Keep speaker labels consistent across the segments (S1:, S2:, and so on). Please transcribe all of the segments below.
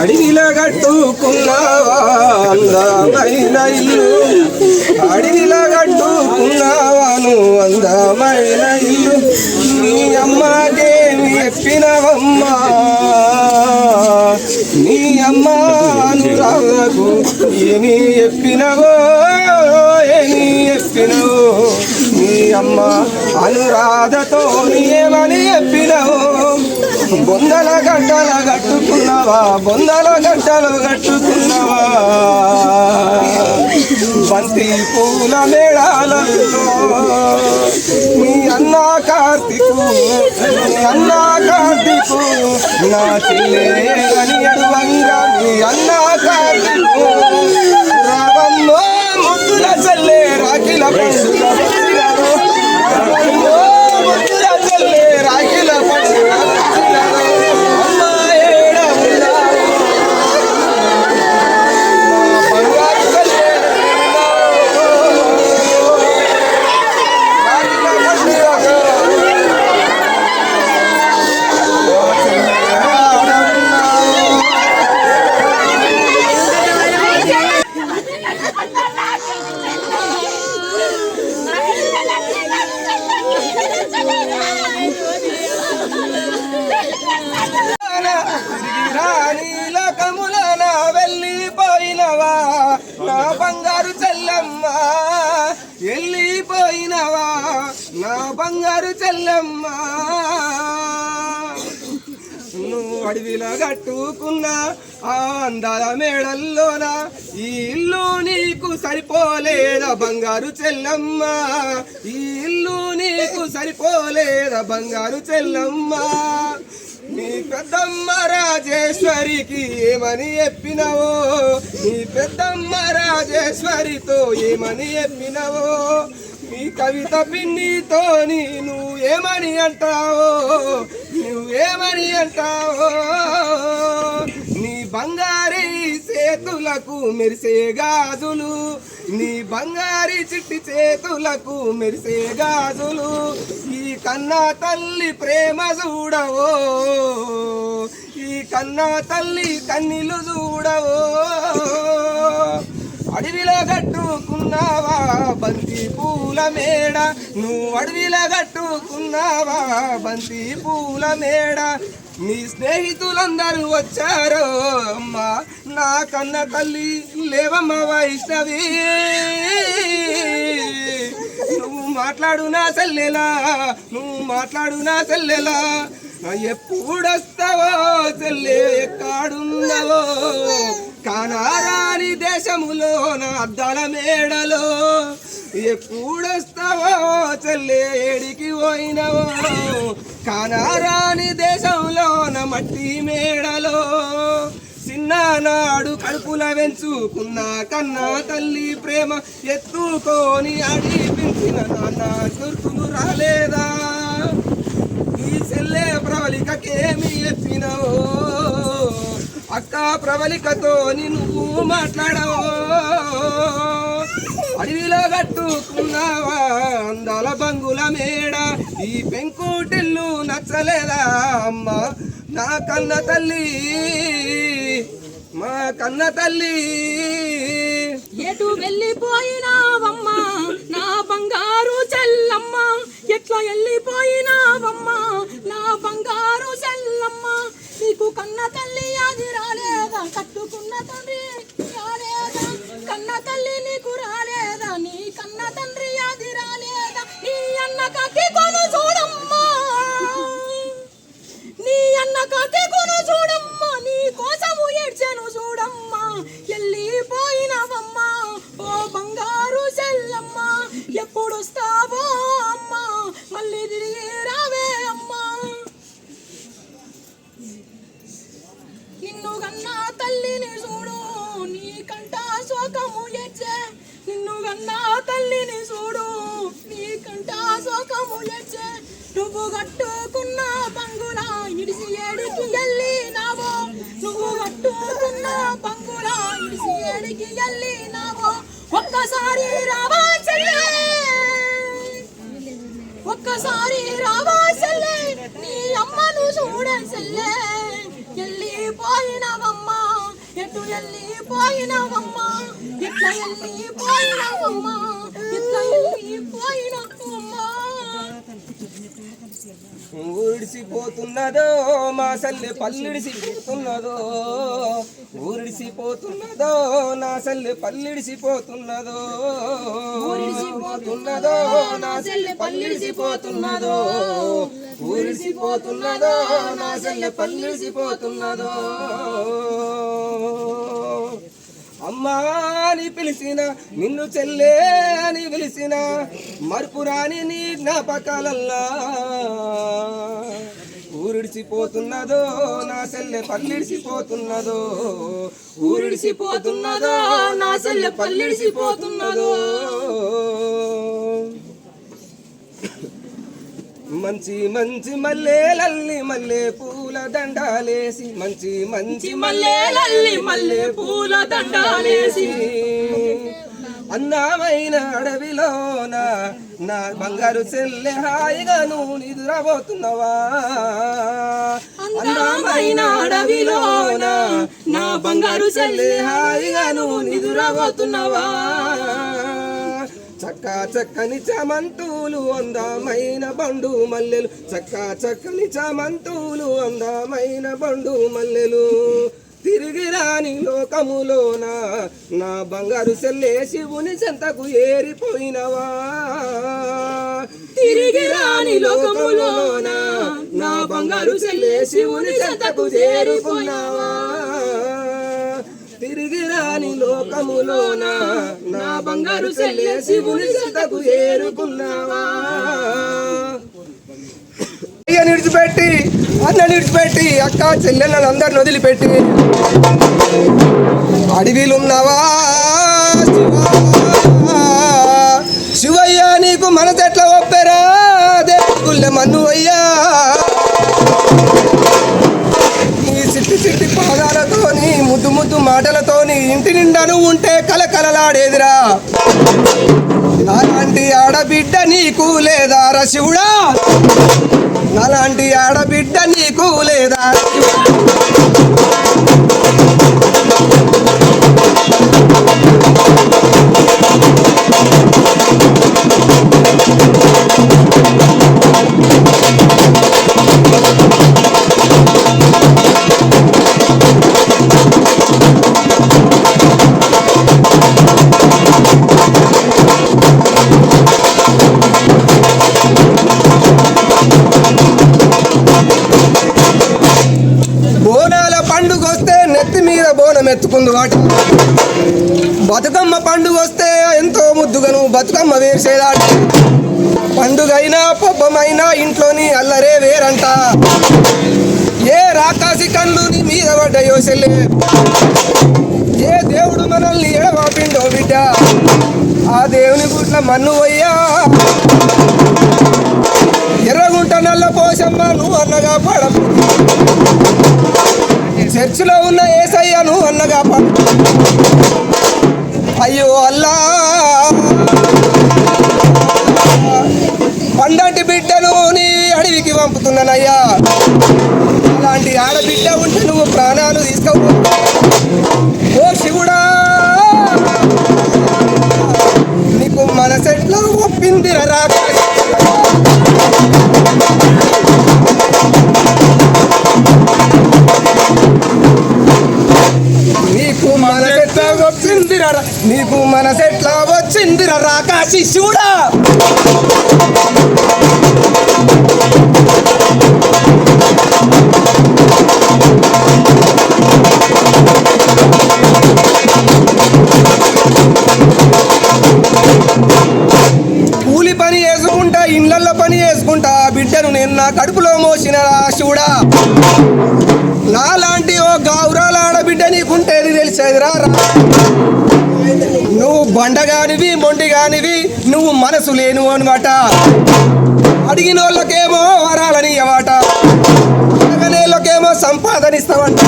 S1: అడవిలో కట్టుకున్నావా అందమైన ఇల్లు అడవిలో కట్టుకున్నావా అందమైన ఇల్లు నీ అమ్మకేమి చెప్పినవమ్మా నీ అమ్మ అనురాధకు ఏమి చెప్పినవో ఏమి చెప్పినవో నీ అమ్మ అనురాధతో ఏమని చెప్పినవో బొందల గడ్డల కట్టుకున్నావా? బొందల గడ్డలు కట్టుకున్నావా? బంతి పూల మేళాలలో మీ అన్న కార్తీకు మీ అన్న కార్తీకు నా చెల్లె అడువంగా మీ అన్న కార్తీకు. రావమ్మో ముద్దుల చెల్లె రాఖీల పండుగ. అడవిలో కట్టుకున్న ఆ అందాల మేడల్లోన ఈ ఇల్లు నీకు సరిపోలేదా బంగారు చెల్లమ్మ? ఈ ఇల్లు నీకు సరిపోలేదా బంగారు చెల్లమ్మ? నీ పెద్దమ్మ రాజేశ్వరికి ఏమని చెప్పినవో? నీ పెద్దమ్మ రాజేశ్వరితో ఏమని చెప్పినవో? నీ కవిత పిన్నితో నేను ఏమని అంటావో? నువ్వేమని అంటావో? నీ బంగారి చేతులకు మెరిసే గాజులు నీ బంగారి చిట్టి చేతులకు మెరిసే గాజులు ఈ కన్నా తల్లి ప్రేమ చూడవో? ఈ కన్నా తల్లి కన్నీలు చూడవో? అడవిలో కట్టుకున్నావా బంతి పూల మేడ నువ్వు అడవిలో కట్టుకున్నావా బంతి పూల మేడ నీ స్నేహితులందరూ వచ్చారు అమ్మా. నా కన్న తల్లి లేవమ్మ వైష్ణవి. నువ్వు మాట్లాడు నా చెల్లెలా నువ్వు మాట్లాడు నా చెల్లెలా ఎప్పుడొస్తావో చెల్లె ఎక్కడున్నావో? కానారాని దేశములో అద్దాల మేడలో ఎప్పుడొస్తావో చెల్లేడికి పోయినవో? కానారాని దేశంలోన మట్టి మేడలో చిన్ననాడు కడుపుల వెంచుకున్న కన్నా తల్లి ప్రేమ ఎత్తుకొని అడిపించిన నాన్న గుర్తులు రాలేదా? ఈ చెల్లె ప్రవళికకేమి చెప్పినవో అక్క ప్రవళికతో నువ్వు మాట్లాడవు. అడవిలో కట్టుకున్నావా? అందాల బంగుల మేడ. ఈ పెంకుటిల్లు నచ్చలేదా అమ్మ? నా కన్న తల్లి. మా కన్న తల్లి.
S2: ఎటు వెళ్ళిపోయినావమ్మా? నా బంగారు చెల్లమ్మ. ఎట్లా వెళ్ళిపోయినావమ్మా? నా బంగారు చెల్లమ్మ. నీకు కన్న తల్లి అది రాలేదా? కట్టుకున్న తండ్రి రాలేదా? కన్న తల్లి నీకు రాలేదా? నీ కన్న తండ్రి అది రాలేదా? నీ అన్న కత్తి కొను చూడమ్మా. నీ అన్న కత్తి వెళ్ళిపోయినావమ్మా? ఎట్లా
S1: ఊడిసిపోతున్నదో మా సల్లె పల్లిడిసిపోతున్నదో ఊరిడిసిపోతున్నదో నా సల్లె పల్లిడిసిపోతున్నదో ఊరిడిసిపోతున్నదో నా సల్లె పల్లిడిసిపోతున్నదో ఊరిడిసిపోతున్నదో నా సల్లె పల్లిడిసిపోతున్నదో. అమ్మా అని పిలిచిన నిన్ను చెల్లే అని పిలిచిన మరుపురాని నీ జ్ఞాపకాలల్లా. ఊరిడిసిపోతున్నదో నా సెల్లె పల్లిడిసిపోతున్నదో ఊరిడిసిపోతున్నదో నా సెల్లె పల్లిడిసిపోతున్నదో. మంచి మంచి మల్లెలల్లి మల్లె పూల దండాలేసి మంచి మంచి
S2: మల్లెలల్లి మల్లె పూల దండాలేసి.
S1: అందమైన అడవిలోన నా బంగారు చెల్లె హాయిగా నువ్వు నిదురబోతున్నావా
S2: అందమైన అడవిలోన నా బంగారు చెల్లి
S1: హాయిగా నువ్వు నిదురబోతున్నావా చక్క చక్కని చమంతులు అందమైన బండు మల్లెలు. చక్క చక్కని చమంతులు అందమైన బండు మల్లెలు. తిరిగి రాని లోకములోన నా బంగారు సెల్లే శివుని చెంతకు ఏరిపోయినవా?
S2: తిరిగి రాని లోకములోన నా బంగారు సెల్లే శివుని చెంతకు చేరుకున్నావా
S1: తిరిగి రాని లోకములోన నా బంగారు చెల్లె శివుని సీతకు చేరుకున్నావా నిడిచిపెట్టి అన్న నిడిచిపెట్టి అక్క చెల్లెళ్ళని అందరిని వదిలిపెట్టి. అడవిలున్నావా? ఇంటి నిండా నువ్వు ఉంటే కలకలలాడేదిరా. నాలాంటి ఆడబిడ్డ నీకు లేదా శివుడా? నాలాంటి ఆడబిడ్డ నీకు లేదా బతుకమ్మ వేసేదాటి పండుగైనా పబ్బమైనా ఇంట్లోని అల్లరే వేరంట. ఏ రాకాసి కళ్ళు నీ మీద పడ్డాయో సెల్లే ఏ దేవుడు మనల్ని ఎడవాపిండో బిడ్డ. ఆ దేవుని గుట్ల మన్ను పోయ్యా ఎర్రగుంట నల్ల పోసమ్మ నువ్వు అన్నగా పడ చర్చిలో ఉన్న ఏసయ్య నువ్వు అన్నగా పడ అయ్యో అల్లా అడవికి అలాంటి ఆడబిడ్డ ఉంటే నువ్వు ప్రాణాలు తీసుకోవు ఓ శివుడా! నీకు మనసెట్లో ఒప్పింది రాక నీకు మనసెట్లా వచ్చిందిరా నీకు మనసెట్లా వచ్చిందిరా రాకా శిష్యుడా మనసు లేను అనమాట అడిగిన వాళ్ళకేమో వరాలని ఇవ్వట అడగనేళ్ళకేమో సంపాదన ఇస్తావంట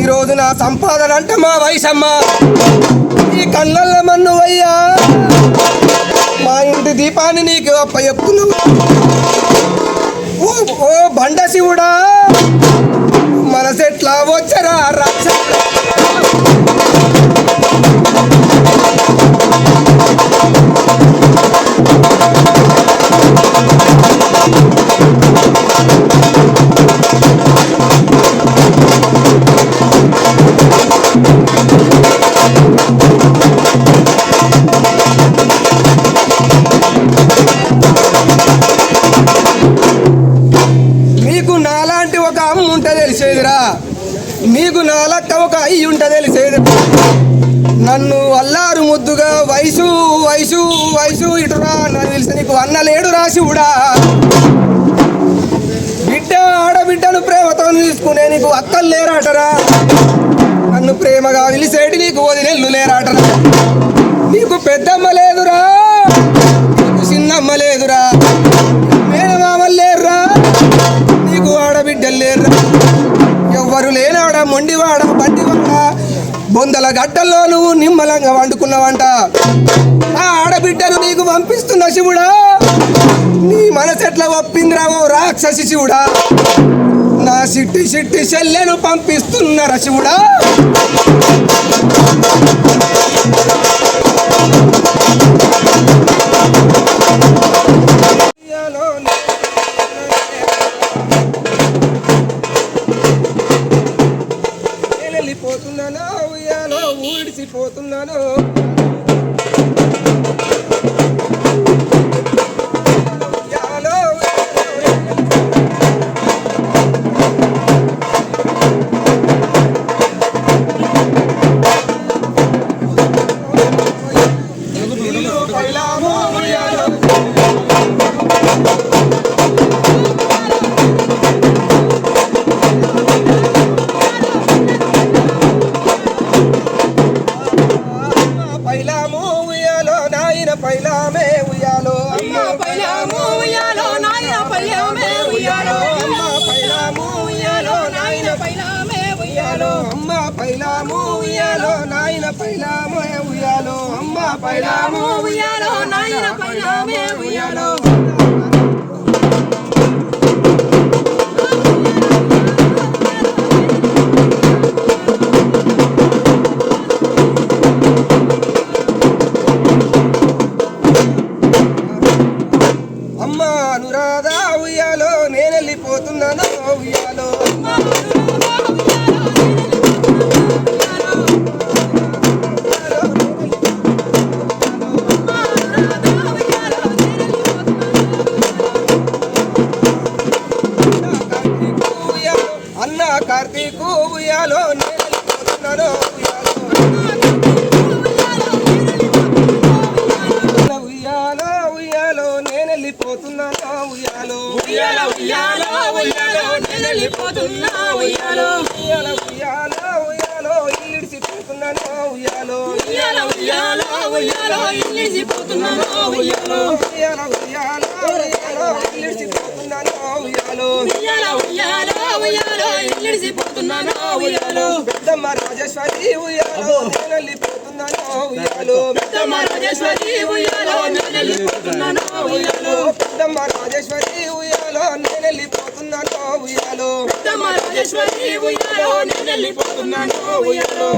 S1: ఈరోజు నా సంపాదన అంటే మా వయసమ్మ. ఈ కళ్ళల్ల మన్ను అయ్యా. మా ఇంటి దీపాన్ని నీకు అప్ప చెప్తున్నావు ఓ బండ శివుడా. మనసెట్లా వచ్చరా రాక్షసుడా వయసు వయసు ఇటురా నాకు తెలిసి నీకు అన్న లేడు రాశివుడా బిడ్డ ఆడబిడ్డను ప్రేమతో తీసుకునే నీకు అక్కలు లేరాటరా? నన్ను ప్రేమగా నిలిసేటి నీకు వదిలేళ్ళు లేరాటరా? నీకు పెద్దమ్మ గడ్డల్లో నువ్వు నిమ్మలంగా వండుకున్నావంట. ఆ ఆడబిడ్డను నీకు పంపిస్తున్న శివుడా నీ మనసెట్లా ఒప్పిందిరావో రాక్షసి శివుడా? నా సిట్టి సిట్టి శల్యను పంపిస్తున్న శివుడా. పైలాము ఉయ్యాలో నాయన పైలామే ఉయ్యాలో.
S2: ఉయ్యాలో. ఉయ్యాలో ఉయ్యాలో
S1: ఇల్లిడిసిపోతున్నాను ఉయ్యాలో. రాజేశ్వరి ఉయ్యాలో నేనెళ్ళిపోతున్నాను ఉయ్యాలో.
S2: పెద్దమ్మ రాజేశ్వరి ఉయ్యాలో నేనెళ్ళిపోతున్నాను ఉయ్యాలో.
S1: ఉయ్యాలో
S2: రాజేశ్వరి ఉయ్యాలో నేనెళ్ళిపోతున్నాను ఉయ్యాలో.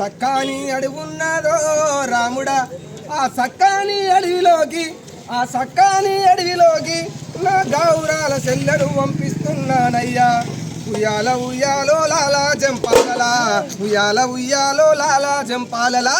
S1: సక్కాని అడివి రాముడా ఆ సక్కాని అడవిలోకి ఆ సక్కాని అడవిలోకి నా గౌరాల సెల్లడు పంపిస్తున్నానయ్యా. ఉయ్యాల ఉయ్యాలో లాలా జంపాలలా ఉయ్యాల ఉయ్యాలో లాలా జంపాలలా.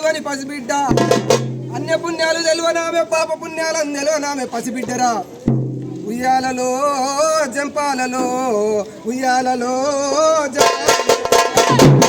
S1: తెలువని పసిబిడ్డ. అన్య పుణ్యాలు తెలువనామే పాప పుణ్యాలను తెలువనామే పసిబిడ్డరా. ఉయ్యాలలో జంపాలలో ఉయ్యాలలో జంపాలలో.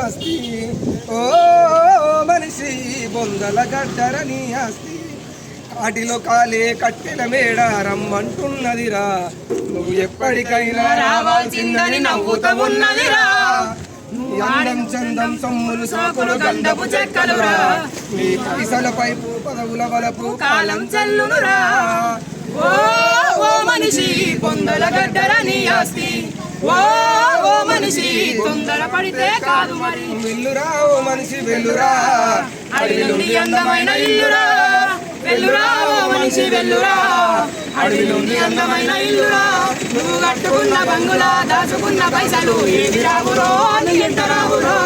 S1: ఆస్తి. ఓ మనిషి బొందలగడ్డరని ఆస్తి. కాటిలో కాలే కట్టెల మేడ రమ్మంటున్నదిరా. నువ్వు ఎప్పటికైనా రావాల్సిందని నవ్వుతూ ఉన్నదిరా అందం చందం సొమ్ములు సాకులు గంధపు చెక్కలురా. నీ పైసల పైపు పదవుల వలపు
S2: కాలం చల్లునురా. ఓ ఓ మనిషి పొందల గడ్డర నీ ఆస్తి. ఓ మనిషి తొందర పడితే కాదు మరి.
S1: వెల్లురా ఓ మనిషి వెల్లురా
S2: అడవి నుండి అందమైన ఇల్లురా. వెల్లురా ఓ మనిషి వెల్లురా అడవి నుండి అందమైన ఇల్లురా. నువ్వు కట్టుకున్న బంగులా దాచుకున్న పైసలు ఏది రావురో నీ ఎంత రావురో.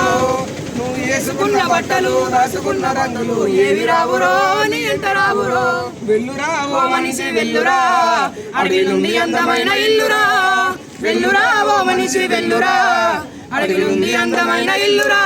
S1: నువ్వు వేసుకున్న
S2: బట్టలు రాసుకున్న రంగులు ఏవి రావురో నీ ఎంత రావురో.
S1: వెల్లురా
S2: ఓ మనిషి వెల్లురా అడవి నుండి అందమైన ఇల్లురా. వెల్లురా ఓ మనిషి వెల్లురా అడవి నుండి అందమైన ఇల్లురా.